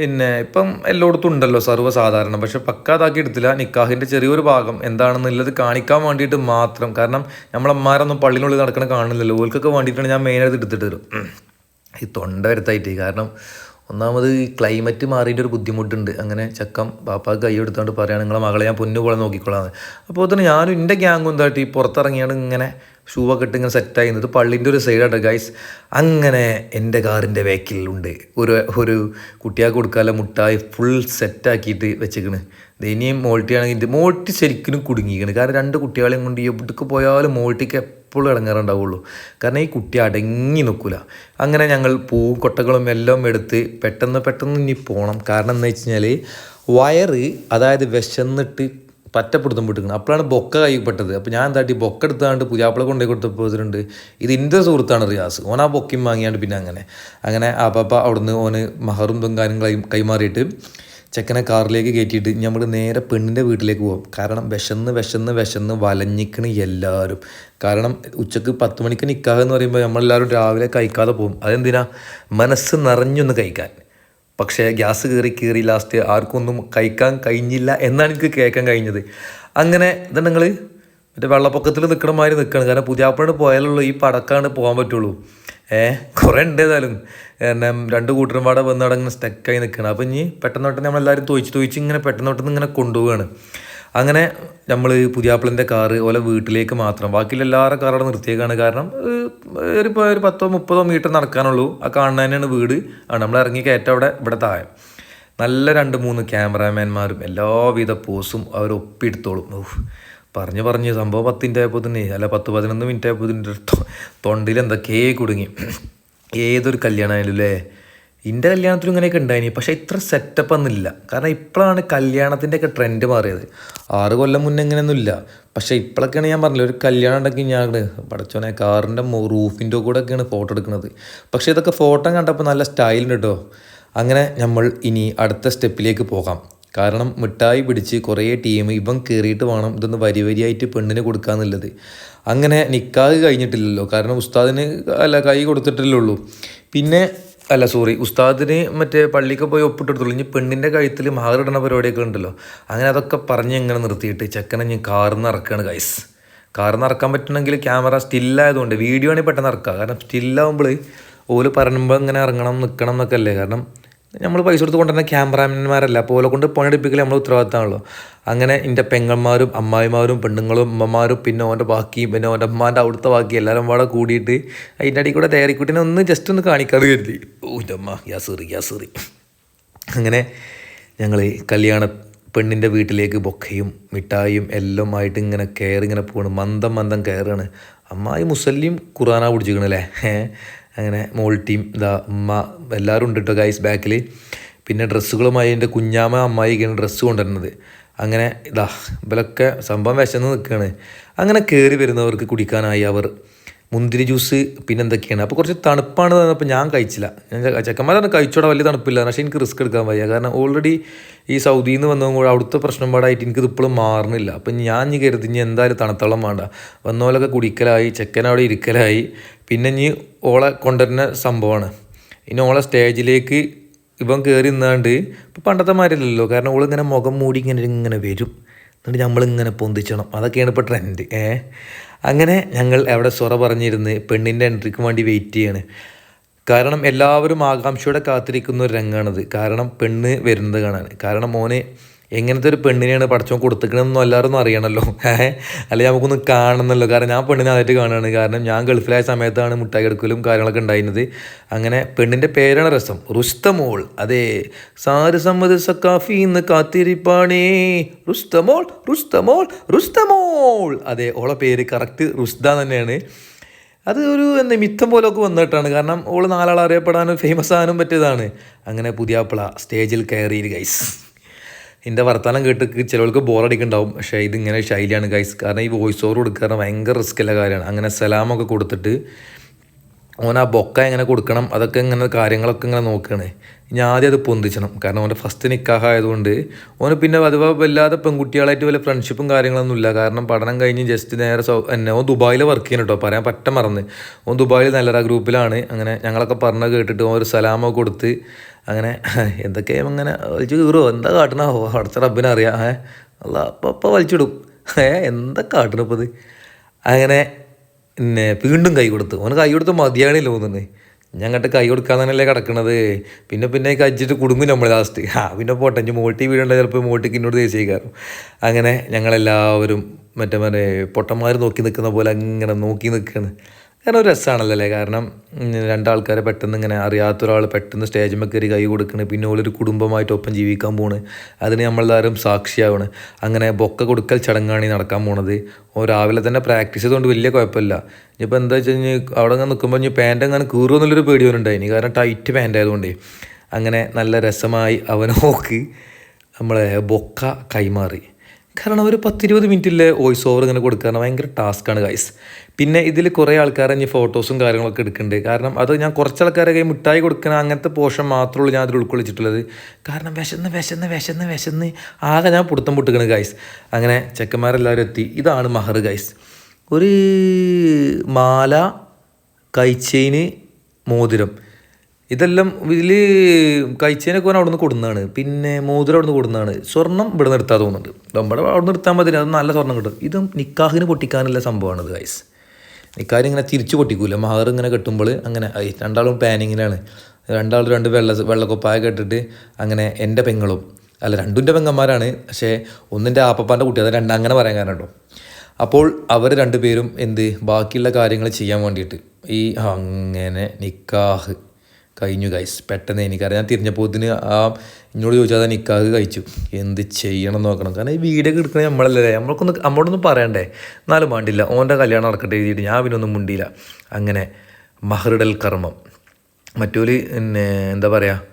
പിന്നെ ഇപ്പം എല്ലായിടത്തും ഉണ്ടല്ലോ സർവസാധാരണ. പക്ഷെ പക്കാതാക്കി എടുത്തില്ല. നിക്കാഹിന്റെ ചെറിയൊരു ഭാഗം എന്താണെന്നുള്ളത് കാണിക്കാൻ വേണ്ടിയിട്ട് മാത്രം. കാരണം നമ്മളമ്മമാരൊന്നും പള്ളിനുള്ളിൽ നടക്കണ കാണുന്നില്ലല്ലോ. ഓൽക്കൊക്കെ വേണ്ടിയിട്ടാണ് ഞാൻ മെയിനായിട്ട് എടുത്തിട്ട് ഈ തൊണ്ട വരുത്തായിട്ട്. കാരണം ഒന്നാമത് ഈ ക്ലൈമറ്റ് മാറിയിട്ട് ഒരു ബുദ്ധിമുട്ടുണ്ട്. അങ്ങനെ ചക്കം പാപ്പാക്ക് കൈ എടുത്തുകൊണ്ട് പറയാണ് നിങ്ങളെ മകളെ ഞാൻ പൊന്നു പോലെ നോക്കിക്കൊള്ളാന്ന് അപ്പോൾ തന്നെ ഞാനും എന്റെ ഗ്യാങ്ങും എന്തായിട്ട് ഈ പുറത്തിറങ്ങിയാണ് ഇങ്ങനെ ഷൂവൊക്കെ ഇട്ട് ഇങ്ങനെ സെറ്റായി നിന്നത് പള്ളിന്റെ ഒരു സൈഡാണ് ഗൈസ് അങ്ങനെ എന്റെ കാറിന്റെ വേക്കിലുണ്ട് ഒരു ഒരു കുട്ടിയാൾക്ക് കൊടുക്കാനുള്ള മുട്ടായി ഫുൾ സെറ്റാക്കിയിട്ട് വെച്ചേക്കണ്. ഇനിയും മോൾട്ടിയാണെങ്കിൽ മോൾട്ടി ശരിക്കും കുടുങ്ങിയിരിക്കണം കാരണം രണ്ട് കുട്ടികളെയും കൊണ്ട് എവിടേക്ക് പോയാലും മോൾട്ടിക്ക് എപ്പോഴും ഇടങ്ങാറുണ്ടാവുള്ളൂ. കാരണം ഈ കുട്ടി അടങ്ങി നിൽക്കില്ല അങ്ങനെ ഞങ്ങൾ പൂവും കൊട്ടകളും എല്ലാം എടുത്ത് പെട്ടെന്ന് പെട്ടെന്ന് ഇനി പോകണം കാരണം എന്താ വെച്ച് കഴിഞ്ഞാൽ വയറ് അതായത് വിശന്നിട്ട് പറ്റപ്പെടുത്തും വിട്ടിക്കണം അപ്പോഴാണ് ബൊക്ക കൈപ്പെട്ടത്. അപ്പോൾ ഞാൻ എന്താട്ടി? ബൊക്ക എടുത്താണ്ട് പുതിയാപ്പിള കൊണ്ടുപോയി കൊടുത്തപ്പോൾ ഇതിലുണ്ട് ഇത് എന്റെ സുഹൃത്താണ് റിയാസ്. ഓൻ ആ ബൊക്കയും വാങ്ങിയാണ്ട് പിന്നെ അങ്ങനെ. അങ്ങനെ അപ്പം അവിടുന്ന് ഓന് മഹറും കാര്യങ്ങളും കൈമാറിയിട്ട് ചെക്കനെ കാറിലേക്ക് കയറ്റിയിട്ട് നമ്മൾ നേരെ പെണ്ണിന്റെ വീട്ടിലേക്ക് പോകും കാരണം വിശന്ന് വിശന്ന് വിശന്ന് വലഞ്ഞിക്കണ് എല്ലാവരും. കാരണം ഉച്ചയ്ക്ക് പത്ത് മണിക്ക് നിൽക്കാതെ എന്ന് പറയുമ്പോൾ നമ്മളെല്ലാവരും രാവിലെ കഴിക്കാതെ പോകും. അതെന്തിനാ? മനസ്സ് നിറഞ്ഞൊന്ന് കഴിക്കാൻ. പക്ഷേ ഗ്യാസ് കയറി കയറി ലാസ്റ്റ് ആർക്കൊന്നും കഴിക്കാൻ കഴിഞ്ഞില്ല എന്നാണ് എനിക്ക് കേൾക്കാൻ കഴിഞ്ഞത്. അങ്ങനെ ഇതാണ് നിങ്ങൾ മറ്റേ വെള്ളപ്പൊക്കത്തിൽ നിൽക്കണ മാതിരി നിൽക്കണം കാരണം പുതിയാപ്പഴ പോയാലുള്ളൂ ഈ പടക്കാണ് പോകാൻ പറ്റുള്ളൂ. ഏഹ് കുറേ ഉണ്ട് ഏതായാലും. കാരണം രണ്ട് കൂട്ടരും പാടെ വന്നവിടെ ഇങ്ങനെ സ്റ്റക്കായി നിൽക്കണം അപ്പം ഇനി പെട്ടെന്ന് പെട്ടെന്ന് നമ്മളെല്ലാവരും തോയിച്ച് തോയിച്ച് ഇങ്ങനെ പെട്ടെന്ന് പെട്ടെന്ന് ഇങ്ങനെ കൊണ്ടുപോവുകയാണ് അങ്ങനെ നമ്മൾ പുതിയാപ്പിളിന്റെ കാറ് ഓലെ വീട്ടിലേക്ക് മാത്രം. ബാക്കിയുള്ള എല്ലാവരുടെ കാറവിടെ നിർത്തിയേക്കാണ്. കാരണം ഒരു ഒരു പത്തോ മുപ്പതോ മീറ്റർ നടക്കാനുള്ളൂ. ആ കാണുന്ന തന്നെയാണ് വീട്. ആ നമ്മൾ ഇറങ്ങി കയറ്റം അവിടെ ഇവിടെ താഴെ. നല്ല രണ്ട് മൂന്ന് ക്യാമറാമാൻമാരും എല്ലാവിധ പോസും അവർ ഒപ്പിയെടുത്തോളും. പറഞ്ഞു പറഞ്ഞ്. സംഭവം പത്തിന്റെ ആയപ്പോൾ തന്നെ അല്ല പത്ത് പതിനൊന്ന് മിനിറ്റ് ആയപ്പോൾ തൊണ്ടിൽ എന്തൊക്കെയേ കുടുങ്ങി. ഏതൊരു കല്യാണമായാലും അല്ലേ? എന്റെ കല്യാണത്തിലും ഇങ്ങനെയൊക്കെ ഉണ്ടായിനി. പക്ഷേ ഇത്ര സെറ്റപ്പ് ഒന്നുമില്ല കാരണം ഇപ്പോഴാണ് കല്യാണത്തിന്റെ ഒക്കെ ട്രെൻഡ് മാറിയത്. ആറ് കൊല്ലം മുന്നേ ഇങ്ങനെയൊന്നുമില്ല പക്ഷേ ഇപ്പോഴൊക്കെയാണ് ഞാൻ പറഞ്ഞില്ല ഒരു കല്യാണം ഉണ്ടെങ്കിൽ ഞാൻ പടച്ചോനെ കാറിന്റെ റൂഫിന്റെ കൂടെ ഒക്കെയാണ് ഫോട്ടോ എടുക്കുന്നത് പക്ഷേ ഇതൊക്കെ ഫോട്ടോ കണ്ടപ്പോൾ നല്ല സ്റ്റൈലുണ്ട് കേട്ടോ അങ്ങനെ നമ്മൾ ഇനി അടുത്ത സ്റ്റെപ്പിലേക്ക് പോകാം. കാരണം മിഠായി പിടിച്ച് കുറേ ടീം ഇവൻ കയറിയിട്ട് വേണം ഇതൊന്ന് വരി വരിയായിട്ട് പെണ്ണിന് കൊടുക്കാന്നുള്ളത് അങ്ങനെ നിക്കാഹ് കഴിഞ്ഞിട്ടില്ലല്ലോ. കാരണം ഉസ്താദിന് അല്ല കൈ കൊടുത്തിട്ടില്ലേ ഉള്ളൂ. പിന്നെ അല്ല സോറി ഉസ്താദിന് മറ്റേ പള്ളിക്ക് പോയി ഒപ്പിട്ടെടുത്തുള്ളൂ. ഇനി പെണ്ണിന്റെ കഴുത്തിൽ മാറിടണ പരിപാടിയൊക്കെ ഉണ്ടല്ലോ. അങ്ങനെ അതൊക്കെ പറഞ്ഞ് ഇങ്ങനെ നിർത്തിയിട്ട് ചെക്കനെ ഞാൻ കാറിൽ നിന്ന് ഇറക്കുകയാണ് ഗൈസ് കാറിൽ നിന്ന് ഇറക്കാൻ പറ്റണമെങ്കിൽ ക്യാമറ സ്റ്റില്ലായതുകൊണ്ട് വീഡിയോ ആണെങ്കിൽ പെട്ടെന്ന് ഇറക്കുക കാരണം സ്റ്റില്ലാവുമ്പോൾ ഓൽ പറയുമ്പോൾ ഇങ്ങനെ ഇറങ്ങണം നിൽക്കണം എന്നൊക്കെ അല്ലേ? കാരണം നമ്മൾ പൈസ കൊടുത്ത് കൊണ്ടുവരുന്ന ക്യാമറാമാൻമാരല്ല. അപ്പോൾ ഓലെ കൊണ്ട് പണിയെടുപ്പിക്കൽ നമ്മൾ ഉത്തരവാദിത്തമാണല്ലോ. അങ്ങനെ എന്റെ പെങ്ങന്മാരും അമ്മായിമാരും പെണ്ണുങ്ങളും അമ്മമാരും പിന്നെ ഓന്റെ ബാക്കിയും പിന്നെ ഓന്റെ അമ്മാന്റെ അവിടുത്തെ ബാക്കി എല്ലാവരും പാടെ കൂടിയിട്ട് അതിന്റെ അടിയിൽ കൂടെ തേറിക്കുട്ടിനെ ഒന്ന് ജസ്റ്റ് ഒന്ന് കാണിക്കാതെ കരുതി. അമ്മ ഗ്യാസേറി ഗ്യാസേറി അങ്ങനെ ഞങ്ങൾ കല്യാണ പെണ്ണിന്റെ വീട്ടിലേക്ക് ബൊക്കയും മിഠായിയും എല്ലാം ആയിട്ട് ഇങ്ങനെ കയറി ഇങ്ങനെ പോകണം മന്ദം മന്ദം കയറാണ്. അമ്മായി മുസല്ലിം ഖുറാന പിടിച്ചിരിക്കണല്ലേ? അങ്ങനെ മോൾ ടീം ഇതാ ഉമ്മ എല്ലാവരും ഉണ്ട് കേട്ടോ ഗൈസ് ബാക്കിൽ പിന്നെ ഡ്രസ്സുകളുമായി എന്റെ കുഞ്ഞാമ്മ അമ്മായിക്കാണ് ഡ്രസ്സ് കൊണ്ടുവരുന്നത്. അങ്ങനെ ഇതാ ഇവരൊക്കെ സംഭവം വിശന്ന് നിൽക്കുകയാണ് അങ്ങനെ കയറി വരുന്നവർക്ക് കുടിക്കാനായി അവർ മുന്തിരി ജ്യൂസ് പിന്നെ എന്തൊക്കെയാണ് അപ്പോൾ കുറച്ച് തണുപ്പാണ് തന്നപ്പോൾ ഞാൻ കഴിച്ചില്ല. ഞാൻ ചെക്കന്മാരാണ് കഴിച്ചോടെ വലിയ തണുപ്പില്ല. പക്ഷേ എനിക്ക് റിസ്ക് എടുക്കാൻ വയ്യ. കാരണം ഓൾറെഡി ഈ സൗദിയിൽ നിന്ന് വന്നതും കൂടെ അവിടുത്തെ പ്രശ്നം പാടായിട്ട് എനിക്കിത് ഇപ്പോഴും മാറുന്നില്ല അപ്പം ഞാൻ ഇനി കരുതി ഇനി എന്തായാലും തണുത്തളം വേണ്ട. വന്നോലൊക്കെ കുടിക്കലായി ചെക്കൻ അവിടെ ഇരിക്കലായി. പിന്നെ ഇനി ഓളെ കൊണ്ടുവരുന്ന സംഭവമാണ്. ഇനി ഓളെ സ്റ്റേജിലേക്ക് ഇവൻ കയറി നിന്നാണ്ട് ഇപ്പം പണ്ടത്തെ മാരില്ലല്ലോ കാരണം ഓളിങ്ങനെ മുഖം മൂടി ഇങ്ങനെ ഇങ്ങനെ വരും. എന്നിട്ട് നമ്മളിങ്ങനെ പൊന്തിച്ചണം. അതൊക്കെയാണ് ഇപ്പോൾ ട്രെൻഡ് ഏ? അങ്ങനെ ഞങ്ങൾ അവിടെ സൊറ പറഞ്ഞിരുന്ന് പെണ്ണിന്റെ എൻട്രിക്ക് വേണ്ടി വെയിറ്റ് ചെയ്യാണ്. കാരണം എല്ലാവരും ആകാംക്ഷയോടെ കാത്തിരിക്കുന്ന ഒരു രംഗമാണത് കാരണം പെണ്ണ് വരുന്നത് കാണാൻ. കാരണം മോനെ എങ്ങനത്തെ ഒരു പെണ്ണിനെയാണ് പഠിച്ചോ കൊടുത്തിക്കണമെന്നും എല്ലാവരും അറിയണമല്ലോ അല്ലെങ്കിൽ അല്ലെ നമുക്കൊന്ന് കാണണമല്ലോ കാരണം ഞാൻ പെണ്ണിനെ ആദ്യമായിട്ട് കാണുകയാണ്. കാരണം ഞാൻ ഗൾഫിലായ സമയത്താണ് മുട്ടായി എടുക്കലും കാര്യങ്ങളൊക്കെ ഉണ്ടായിരുന്നത്. അങ്ങനെ പെണ്ണിന്റെ പേരാണ് രസം. റുസ്തമോൾ. അതെ സാര് സമ്മതി സക്കാഫി ഇന്ന് കാത്തിരിപ്പാണേ. റുസ്തമോൾ റുസ്തമോൾ റുസ്തമോൾ. അതെ ഓളെ പേര് കറക്റ്റ് റുസ്ത തന്നെയാണ്. അത് ഒരു നിമിത്തം പോലൊക്കെ വന്നിട്ടാണ്. കാരണം ഓൾ നാലാൾ അറിയപ്പെടാനും ഫേമസ് ആകാനും പറ്റിയതാണ്. അങ്ങനെ പുതിയാപ്പിള സ്റ്റേജിൽ കയറി ഗൈസ് എന്റെ വർത്തമാനം കേട്ട് ചിലവർക്ക് ബോറടിക്കുന്നുണ്ടാവും പക്ഷേ ഇതിങ്ങനെ ശൈലിയാണ് ഗൈസ് കാരണം ഈ വോയിസ് ഓവർ കൊടുക്കുക ഭയങ്കര റിസ്ക്കുള്ള കാര്യമാണ്. അങ്ങനെ സലാമൊക്കെ കൊടുത്തിട്ട് ഓൻ ആ ബൊക്ക എങ്ങനെ കൊടുക്കണം? അതൊക്കെ ഇങ്ങനെ കാര്യങ്ങളൊക്കെ ഇങ്ങനെ നോക്കുകയാണ് ഇനി ആദ്യം അത് പൊന്തിച്ചണം. കാരണം ഓന്റെ ഫസ്റ്റ് നിക്കാഹ് ആയതുകൊണ്ട് ഓന് പിന്നെ അഥവാ വല്ലാതെ പെൺകുട്ടികളായിട്ട് വല്ല ഫ്രണ്ട്ഷിപ്പും കാര്യങ്ങളൊന്നും ഇല്ല. കാരണം പഠനം കഴിഞ്ഞ് ജസ്റ്റ് നേരെ സൗ എന്നെ ഓൻ ദുബായിൽ വർക്ക് ചെയ്യണം കേട്ടോ പറയാൻ പറ്റ മറന്ന്. ഓൻ ദുബായിൽ നല്ലറ ഗ്രൂപ്പിലാണ്. അങ്ങനെ ഞങ്ങളൊക്കെ പറഞ്ഞ കേട്ടിട്ട് ഓൻ ഒരു സലാമൊക്കെ കൊടുത്ത് അങ്ങനെ എന്തൊക്കെയും അങ്ങനെ വലിച്ചു കീറോ എന്താ കാട്ടണോ? അടച്ച റബ്ബിനറിയാം ഏ അല്ല അപ്പം അപ്പം വലിച്ചിടും. ഏ എന്താ കാട്ടണം ഇത്? അങ്ങനെ പിന്നെ വീണ്ടും കൈ കൊടുത്തു. ഓന് കൈ കൊടുത്ത് മതിയാണില്ല തോന്നുന്നത് ഞാൻ അങ്ങോട്ട് കൈ കൊടുക്കാൻ തന്നെയല്ലേ കിടക്കണത്? പിന്നെ പിന്നെ കഴിച്ചിട്ട് കുടുങ്ങും നമ്മൾ ലാസ്റ്റ് ആ പിന്നെ പോട്ടെ ഇനി മോട്ടി വീടുണ്ട് ചിലപ്പോൾ മോട്ടിക്ക് എന്നോട് ദേശീയക്കാരും അങ്ങനെ ഞങ്ങളെല്ലാവരും മറ്റേ മറ്റേ പൊട്ടന്മാർ നോക്കി നിൽക്കുന്ന പോലെ അങ്ങനെ നോക്കി നിൽക്കുകയാണ് കാരണം ഒരു രസമാണല്ലോ അല്ലേ കാരണം രണ്ടാൾക്കാരെ പെട്ടെന്ന് ഇങ്ങനെ അറിയാത്ത ഒരാൾ പെട്ടെന്ന് സ്റ്റേജിൽ കയറി കൈ കൊടുക്കണ് പിന്നെ ഓലൊരു കുടുംബമായിട്ട് ഒപ്പം ജീവിക്കാൻ പോണ് അതിന് നമ്മളെല്ലാവരും സാക്ഷിയാവണ്. അങ്ങനെ ബൊക്ക കൊടുക്കൽ ചടങ്ങാണ് ഈ നടക്കാൻ പോണത്. ഓ രാവിലെ തന്നെ പ്രാക്ടീസ് ചെയ്തുകൊണ്ട് വലിയ കുഴപ്പമില്ല. ഇനിയിപ്പോൾ എന്താ വെച്ച് കഴിഞ്ഞാൽ അവിടെ അങ്ങനെ നിൽക്കുമ്പോൾ ഇനി പാന്റ് അങ്ങനെ കീറുമെന്നുള്ളൊരു പേടി അവനുണ്ടായിനി കാരണം ടൈറ്റ് പാന്റ് ആയതുകൊണ്ട്. അങ്ങനെ നല്ല രസമായി അവനോക്ക് നമ്മളെ ബൊക്ക കൈമാറി. കാരണം ഒരു പത്തിരുപത് മിനിറ്റിലെ വോയിസ് ഓവർ ഇങ്ങനെ കൊടുക്കാൻ ഭയങ്കര ടാസ്ക്കാണ് ഗൈസ് പിന്നെ ഇതിൽ കുറേ ആൾക്കാരെ ഇനി ഫോട്ടോസും കാര്യങ്ങളൊക്കെ എടുക്കുന്നുണ്ട് കാരണം അത് ഞാൻ കുറച്ച് ആൾക്കാരെ കൈ മിഠായി കൊടുക്കുന്ന അങ്ങനത്തെ പോഷൻ മാത്രമേ ഉള്ളൂ ഞാൻ അതിൽ ഉൾക്കൊള്ളിച്ചിട്ടുള്ളത്. കാരണം വിശന്ന് വിശന്ന് വിശന്ന് വിശന്ന് ആകെ ഞാൻ പുടുത്തം പൊട്ടുക്കണ് ഗൈസ് അങ്ങനെ ചെക്കന്മാരെല്ലാവരും എത്തി. ഇതാണ് മഹർ ഗൈസ് ഒരു മാല കൈച്ചെയിന് മോതിരം. ഇതെല്ലാം ഇതിൽ കഴിച്ചതിനൊക്കെ ഓൻ അവിടുന്ന് കൊടുന്നതാണ്. പിന്നെ മോതിരം അവിടുന്ന് കൊടുന്നതാണ്. സ്വർണം ഇവിടെ നിർത്താൻ തോന്നുന്നുണ്ട്. നമ്മുടെ അവിടെ നിർത്താൻ മതി. അത് നല്ല സ്വർണം കിട്ടും. ഇതും നിക്കാഹിന് പൊട്ടിക്കാനുള്ള സംഭവമാണ് ഗൈസ് നിക്കാഹിന് ഇങ്ങനെ തിരിച്ചു പൊട്ടിക്കൂല. മഹർ ഇങ്ങനെ കെട്ടുമ്പോൾ അങ്ങനെ രണ്ടാളും പാനിങ്ങിലാണ്. രണ്ടാൾ രണ്ട് വെള്ള വെള്ളക്കൊപ്പായ കെട്ടിട്ട് അങ്ങനെ എന്റെ പെങ്ങളും അല്ല രണ്ടിന്റെ പെങ്ങന്മാരാണ്. പക്ഷേ ഒന്നിന്റെ ആപ്പപ്പാന്റെ കുട്ടി അത് രണ്ട് അങ്ങനെ പറയാൻ കാരണം കേട്ടോ അപ്പോൾ അവർ രണ്ടുപേരും എന്ത് ബാക്കിയുള്ള കാര്യങ്ങൾ ചെയ്യാൻ വേണ്ടിയിട്ട് ഈ അങ്ങനെ നിക്കാഹ് കഴിഞ്ഞു ഗൈസ് പെട്ടെന്ന് എനിക്കറിയാം. ഞാൻ തിരിഞ്ഞപ്പോൾ ഇതിന് ആ എന്നോട് ചോദിച്ചാൽ അത് നിൽക്കാതെ കഴിച്ചു. എന്ത് ചെയ്യണം നോക്കണം. കാരണം ഈ വീഡിയോ ഒക്കെ എടുക്കണത് നമ്മളല്ലേ? നമ്മൾക്കൊന്ന് നമ്മളോടൊന്നും പറയണ്ടേ? എന്നാലും വേണ്ടില്ല. ഓന്റെ കല്യാണം നടക്കട്ടെ എഴുതിയിട്ട് ഞാൻ പിന്നെ ഒന്നും മുണ്ടിയില്ല. അങ്ങനെ മഹറിടൽ കർമ്മം. മറ്റൊരു പിന്നെ എന്താ പറയുക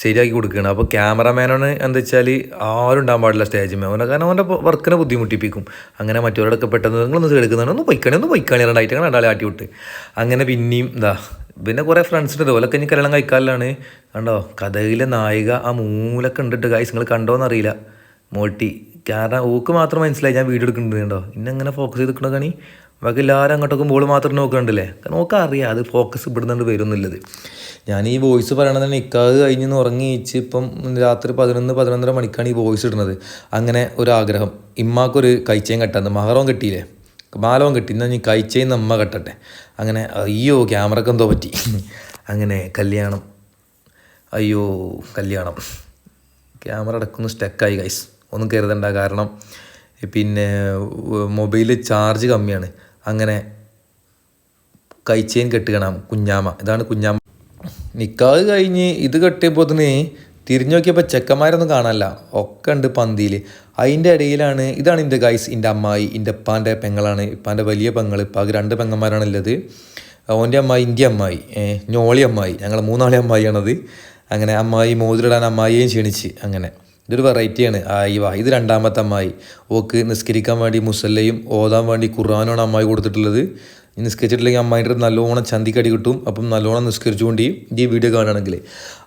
ശരിയാക്കി കൊടുക്കുകയാണ്. അപ്പോൾ ക്യാമറമാനാണ് എന്താ വെച്ചാൽ ആരും ഉണ്ടാകാൻ പാടില്ല സ്റ്റേജിൽ അവനെ കാരണം അവന്റെ വർക്കിനെ ബുദ്ധിമുട്ടിപ്പിക്കും. അങ്ങനെ മറ്റവരോടൊക്കെ പെട്ടെന്ന് നിങ്ങളൊന്ന് എടുക്കുന്നതാണ്. ഒന്ന് പൊയ്ക്കണേ ഒന്ന് പൊയ്ക്കണേ രണ്ടായിട്ട് അങ്ങനെ രണ്ടാളെ ആട്ടി വിട്ട്. അങ്ങനെ പിന്നെയും എന്താ പിന്നെ കുറേ ഫ്രണ്ട്സ് ഉണ്ട്. ഓലൊക്കെ ഇനി കല്യാണം കഴിക്കാറിലാണ് കണ്ടോ? കഥയിലെ നായിക ആ മൂലൊക്കെ ഉണ്ടിട്ട് കായ്സ് നിങ്ങൾ കണ്ടോന്നറിയില്ല. മോട്ടി കാരണം ഓക്ക് മാത്രം മനസ്സിലായി. ഞാൻ വീഡിയോ എടുക്കുന്നുണ്ട് കണ്ടോ? ഇന്നെ അങ്ങനെ ഫോക്കസ് ചെയ്ത് നിൽക്കണ കണി. ബാക്കി എല്ലാവരും അങ്ങോട്ടൊക്കെ ബോൾ മാത്രം നോക്കണ്ടല്ലേ കാരണം ഓക്കെ അറിയാം അത് ഫോക്കസ് ഇവിടുന്നുണ്ട് വരുന്നില്ലത് ഞാൻ ഈ വോയിസ് പറയണത് നിക്കാഹ് കഴിഞ്ഞ് ഉറങ്ങിയിച്ച് ഇപ്പം രാത്രി പതിനൊന്ന് പതിനൊന്നര മണിക്കാണ് ഈ വോയിസ് ഇടുന്നത്. അങ്ങനെ ഒരാഗ്രഹം. ഇമ്മാക്കൊരു കൈച്ചയും കെട്ടാന്ന് മഹറവും കെട്ടിയില്ലേ? മാലവും കെട്ടി എന്നാൽ നീ കഴിച്ചേന്ന് അമ്മ കെട്ടട്ടെ. അങ്ങനെ അയ്യോ ക്യാമറക്ക് എന്തോ പറ്റി. അങ്ങനെ കല്യാണം. അയ്യോ കല്യാണം. ക്യാമറ അടക്കുന്നു സ്റ്റക്കായി ഗൈസ് ഒന്നും കരുതണ്ട കാരണം പിന്നെ മൊബൈൽ ചാർജ് കമ്മിയാണ്. അങ്ങനെ കൈച്ചെയിൻ കെട്ടുകണം കുഞ്ഞാമ ഇതാണ് കുഞ്ഞാമ നിക്കാഹ് കഴിഞ്ഞ് ഇത് കെട്ടിയപ്പോൾ തന്നെ തിരിഞ്ഞു നോക്കിയപ്പോൾ ചെക്കന്മാരൊന്നും കാണാനല്ല. ഒക്കെ ഉണ്ട് പന്തിയിൽ അതിന്റെ ഇടയിലാണ് ഇതാണ് എന്റെ ഗൈസ് എന്റെ അമ്മായി എന്റെ ഉപ്പാന്റെ പെങ്ങളാണ് ഇപ്പാന്റെ വലിയ പെങ്ങൾ ഇപ്പാക്ക് രണ്ട് പെങ്ങന്മാരാണ് പെങ്ങന്മാരാണുള്ളത്. ഓന്റെ അമ്മായി ഇന്റെ അമ്മായി ഞോളി അമ്മായി ഞങ്ങൾ മൂന്നാളി അമ്മായിയാണത്. അങ്ങനെ അമ്മായി മോതിരിടാൻ അമ്മായിയെയും ക്ഷണിച്ച് അങ്ങനെ. ഇതൊരു വെറൈറ്റിയാണ് ആയി വാ ഇത് രണ്ടാമത്തെ അമ്മായി. ഓക്ക് നിസ്കരിക്കാൻ വേണ്ടി മുസല്ലയും ഓതാൻ വേണ്ടി ഖുർആാനുമാണ് അമ്മായി കൊടുത്തിട്ടുള്ളത്. നിസ്കരിച്ചിട്ടില്ലെങ്കിൽ അമ്മായിട്ട് നല്ലോണം ചന്തിക്കടി കിട്ടും. അപ്പം നല്ലോണം നിസ്കരിച്ചുകൊണ്ട് ഈ വീഡിയോ കാണുകയാണെങ്കിൽ.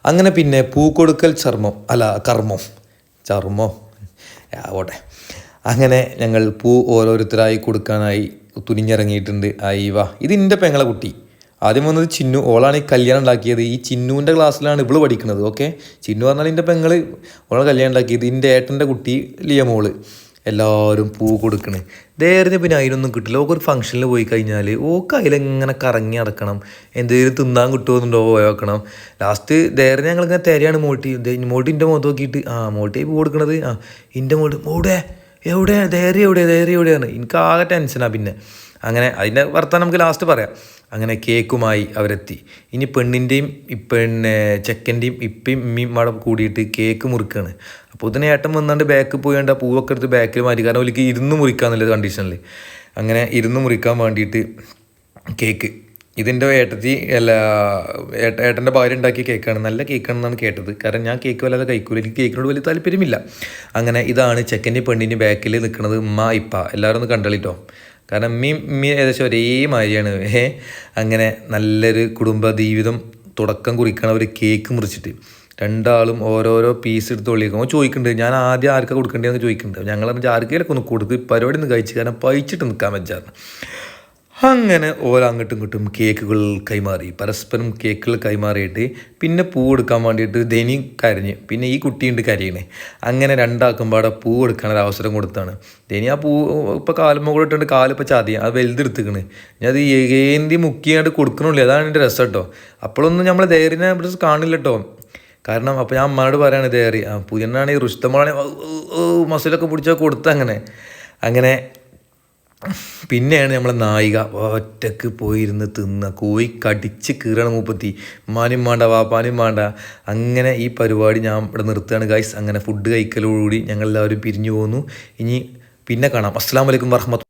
അങ്ങനെ പിന്നെ പൂക്കൊടുക്കൽ ചർമ്മം അല്ല കർമ്മം. ചർമ്മോ. ആവട്ടെ അങ്ങനെ ഞങ്ങൾ പൂ ഓരോരുത്തരായി കൊടുക്കാനായി തുനിഞ്ഞിറങ്ങിയിട്ടുണ്ട്. അയ്യവ ഇത് എന്റെ പെങ്ങളെ കുട്ടി. ആദ്യം വന്നത് ചിന്നു. ഓളാണ് ഈ കല്യാണം ഉണ്ടാക്കിയത്. ഈ ചിന്നുവിന്റെ ക്ലാസ്സിലാണ് ഇവൾ പഠിക്കുന്നത് ഓക്കെ? ചിന്നു പറഞ്ഞാൽ എന്റെ പെങ്ങൾ ഓളെ കല്യാണം ഉണ്ടാക്കിയത്. എന്റെ ഏട്ടന്റെ കുട്ടി ലിയ മോൾ എല്ലാവരും പൂ കൊടുക്കണേ. ദേറിന് പിന്നെ അതിനൊന്നും കിട്ടില്ല. ഓക്ക് ഒരു ഫംഗ്ഷനിൽ പോയി കഴിഞ്ഞാൽ ഓക്ക് അതിലെങ്ങനെ കറങ്ങി നടക്കണം. എന്തെങ്കിലും തിന്നാൻ കിട്ടുമെന്നുണ്ടോ പോയോക്കണം ലാസ്റ്റ് ദേറിന് ഞങ്ങളിങ്ങനെ തരയാണ് മോട്ടി. മോട്ടി എന്റെ മുഖത്ത് നോക്കിയിട്ട് ആ മോട്ടി പൂ കൊടുക്കണത്? ആ എന്റെ മോട്ട് മോടെ എവിടെ? ധൈര്യം എവിടെ? ധൈര്യം എവിടെയാണ് എനിക്ക് ആകെ ടെൻഷനാണ് പിന്നെ. അങ്ങനെ അതിന്റെ വർത്താനം നമുക്ക് ലാസ്റ്റ് പറയാം. അങ്ങനെ കേക്കുമായി അവരെത്തി. ഇനി പെണ്ണിന്റെയും പിന്നെ ചെക്കന്റെയും ഇപ്പയും ഇമ്മയും അവിടെ കൂടിയിട്ട് കേക്ക് മുറിക്കുകയാണ് അപ്പോൾ ഇതിന് ഏട്ടൻ വന്നാണ്ട് ബാക്ക് പോയാണ്ട് പൂവൊക്കെ എടുത്ത് ബാക്കിൽ മാറ്റി. കാരണം ഒലിക്ക് ഇരുന്ന് മുറിക്കാന്നുള്ളത് കണ്ടീഷനിൽ അങ്ങനെ ഇരുന്ന് മുറിക്കാൻ വേണ്ടിയിട്ട് കേക്ക്. ഇതിന്റെ ഏട്ടത്തി അല്ല ഏട്ട ഏട്ടന്റെ ഭാര്യ ഉണ്ടാക്കിയ കേക്കാണ്. നല്ല കേക്കാണെന്നാണ് കേട്ടത്. കാരണം ഞാൻ കേക്ക് വല്ലാതെ കഴിക്കൂല. എനിക്ക് കേക്കിനോട് വലിയ താല്പര്യമില്ല. അങ്ങനെ ഇതാണ് ചെക്കന്റെ പെണ്ണിന്റെ ബാക്കിൽ നിൽക്കുന്നത് ഉമ്മ ഇപ്പ. എല്ലാവരും ഒന്ന് കണ്ടളിട്ടോ. കാരണം മീ മീ ഏകദേശം ഒരേ മാതിരിയാണ്. ഏ അങ്ങനെ നല്ലൊരു കുടുംബ ജീവിതം തുടക്കം കുറിക്കണ ഒരു കേക്ക് മുറിച്ചിട്ട് രണ്ടാളും ഓരോരോ പീസ് എടുത്ത് ഒളിക്കും ചോദിക്കുന്നുണ്ട് ഞാൻ ആദ്യം ആർക്കാണ് കൊടുക്കേണ്ടതെന്ന് ചോദിക്കുന്നുണ്ട് ഞങ്ങൾ ആർക്കെങ്കിലും ഒന്ന് കൊടുത്ത് പരിപാടി ഒന്ന് കഴിച്ച് കാരണം പഴിച്ചിട്ട് നിൽക്കാൻ പറ്റാറ് അങ്ങനെ ഓരോ അങ്ങോട്ടും ഇങ്ങോട്ടും കേക്കുകൾ കൈമാറി. പരസ്പരം കേക്കുകൾ കൈമാറിയിട്ട് പിന്നെ പൂ എടുക്കാൻ വേണ്ടിയിട്ട് ധനി കരഞ്ഞ്. പിന്നെ ഈ കുട്ടിയുണ്ട് കരയണേ. അങ്ങനെ രണ്ടാക്കും പാടെ പൂ എടുക്കാൻ ഒരു അവസരം കൊടുത്താണ്. ധനി ആ പൂ ഇപ്പോൾ കാലുമ്മ കൂടെ കാലിപ്പോൾ ചതി. അത് വലുതെടുത്തിക്കണ് ഞാൻ അത് ഏന്തി മുക്കിയായിട്ട് കൊടുക്കണുള്ളൂ. അതാണ് എന്റെ രസം കേട്ടോ. അപ്പോഴൊന്നും നമ്മൾ ധൈര്യനെ ഇവിടെ കാണില്ല കേട്ടോ. കാരണം അപ്പോൾ ഞാൻ അമ്മയോട് പറയാണ് ധൈര്യം ആ പുതിയണ്ണാണ് ഈ റുഷ്ടമാണെ മസിലൊക്കെ പിടിച്ചാൽ കൊടുത്ത അങ്ങനെ അങ്ങനെ പിന്നെയാണ് നമ്മളെ നായിക ഒറ്റയ്ക്ക് പോയിരുന്ന് തിന്ന കോയി കടിച്ച് കീറണ മൂപ്പത്തി. മാനും വേണ്ട വാപ്പാനും വേണ്ട അങ്ങനെ ഈ പരിപാടി ഞാൻ ഇവിടെ നിർത്തുകയാണ്. ഗൈസ് അങ്ങനെ ഫുഡ് കഴിക്കലോടുകൂടി ഞങ്ങളെല്ലാവരും പിരിഞ്ഞു പോന്നു. ഇനി പിന്നെ കാണാം. അസ്സാം വലൈക്കും വർഹമത്ത്